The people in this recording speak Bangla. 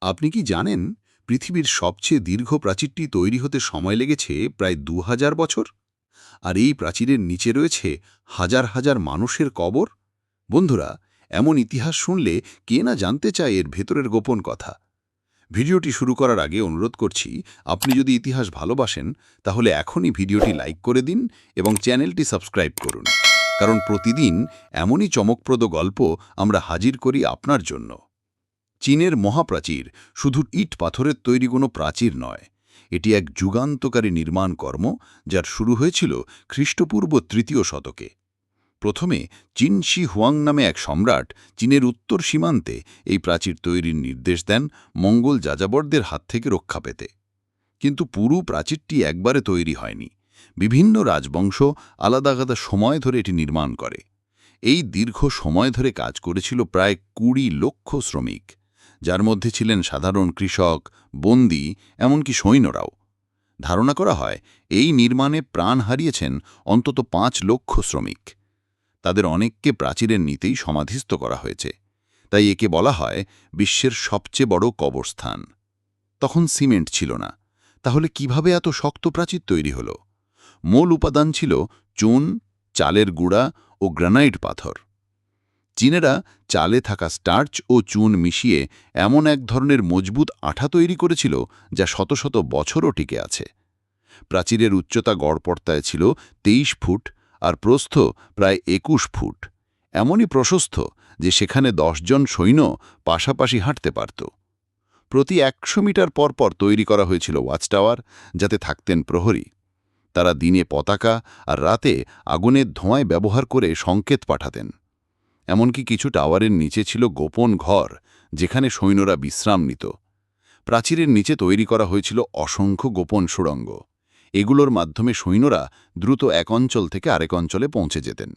আপনি কি জানেন পৃথিবীর সবচেয়ে দীর্ঘ প্রাচীরটি তৈরি হতে সময় লেগেছে প্রায় দু হাজার বছর? আর এই প্রাচীরের নিচে রয়েছে হাজার হাজার মানুষের কবর? বন্ধুরা, এমন ইতিহাস শুনলে কে না জানতে চায় এর ভেতরের গোপন কথা? ভিডিওটি শুরু করার আগে অনুরোধ করছি, আপনি যদি ইতিহাস ভালোবাসেন, তাহলে এখনই ভিডিওটি লাইক করে দিন এবং চ্যানেলটি সাবস্ক্রাইব করুন। কারণ প্রতিদিন এমনই চমকপ্রদ গল্প আমরা হাজির করি আপনার জন্য। চীনের মহাপ্রাচীর শুধু ইট পাথরের তৈরি কোনো প্রাচীর নয়। এটি এক যুগান্তকারী নির্মাণ কর্ম যার শুরু হয়েছিল খ্রিস্টপূর্ব তৃতীয় শতকে। প্রথমে চীন শি হুয়াং নামে এক সম্রাট চীনের উত্তর সীমান্তে এই প্রাচীর তৈরির নির্দেশ দেন মঙ্গল যাযাবরদের হাত থেকে রক্ষা পেতে। কিন্তু পুরো প্রাচীরটি একবারে তৈরি হয়নি। বিভিন্ন রাজবংশ আলাদা আলাদা সময় ধরে এটি নির্মাণ করে। এই দীর্ঘ সময় ধরে কাজ করেছিল প্রায় কুড়ি লক্ষ শ্রমিক। যার মধ্যে ছিলেন সাধারণ কৃষক, বন্দী, এমনকি সৈন্যরাও। ধারণা করা হয়, এই নির্মাণে প্রাণ হারিয়েছেন অন্তত পাঁচ লক্ষ শ্রমিক। তাদের অনেককে প্রাচীরের নিতেই সমাধিস্থ করা হয়েছে। তাই একে বলা হয় বিশ্বের সবচেয়ে বড় কবরস্থান। তখন সিমেন্ট ছিল না। তাহলে কীভাবে এত শক্ত প্রাচীর তৈরি হল? মূল উপাদান ছিল চুন, চালের গুঁড়া ও গ্রানাইট পাথর। চীনেরা চালে থাকা স্টার্চ ও চুন মিশিয়ে এমন এক ধরনের মজবুত আঠা তৈরি করেছিল যা শত শত বছরও টিকে আছে। প্রাচীরের উচ্চতা গড়পড়তায় ছিল তেইশ ফুট আর প্রস্থ প্রায় একুশ ফুট। এমনই প্রশস্ত যে সেখানে জন সৈন্য পাশাপাশি হাঁটতে পারত। প্রতি একশো মিটার পর পর তৈরি করা হয়েছিল ওয়াচ টাওয়ার যাতে থাকতেন প্রহরী। তারা দিনে পতাকা আর রাতে আগুনের ধোঁয়ায় ব্যবহার করে সংকেত পাঠাতেন। এমনকি কিছু টাওয়ারের নিচে ছিল গোপন ঘর, যেখানে সৈন্যরা বিশ্রাম নিত প্রাচীরের নিচে তৈরি করা হয়েছিল অসংখ্য গোপন সুড়ঙ্গ। এগুলোর মাধ্যমে সৈন্যরা দ্রুত এক অঞ্চল থেকে আরেক অঞ্চলে পৌঁছে যেতেন।